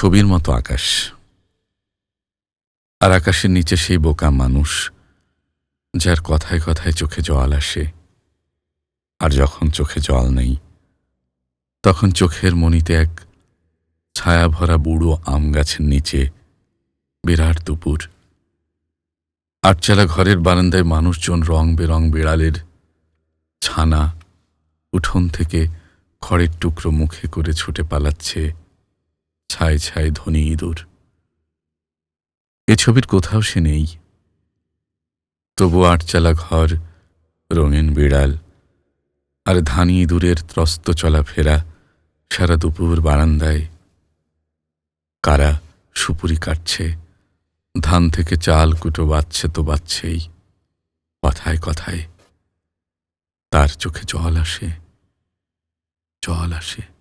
ছবির মতো আকাশ। আর আকাশের নিচে সেই বোকা মানুষ, যার কথায় কথায় চোখে জল আসে। আর যখন চোখে জল নেই, তখন চোখের মনিতে এক ছায়া ভরা বুড়ো আম গাছের নিচে বিরাট দুপুর। আটচালা ঘরের বারান্দায় মানুষজন রং বেরং বিড়ালের ছানা উঠোন থেকে খড়ের টুকরো মুখে করে ছুটে পালাচ্ছে। ছায় ছায় ধনী ইঁদুর। এ ছবির কোথাও সে নেই। তবু আটচালা ঘর, রঙিন বিড়াল, আর ধানি ইঁদুরের ত্রস্ত চলাফেরা সারা দুপুর বারান্দায়। কারা সুপুরি কাটছে, ধান থেকে চাল কুটো বাচ্ছে তো বাচ্ছেই, কথায় কথায়। তার চোখে জল আসে জল আসে।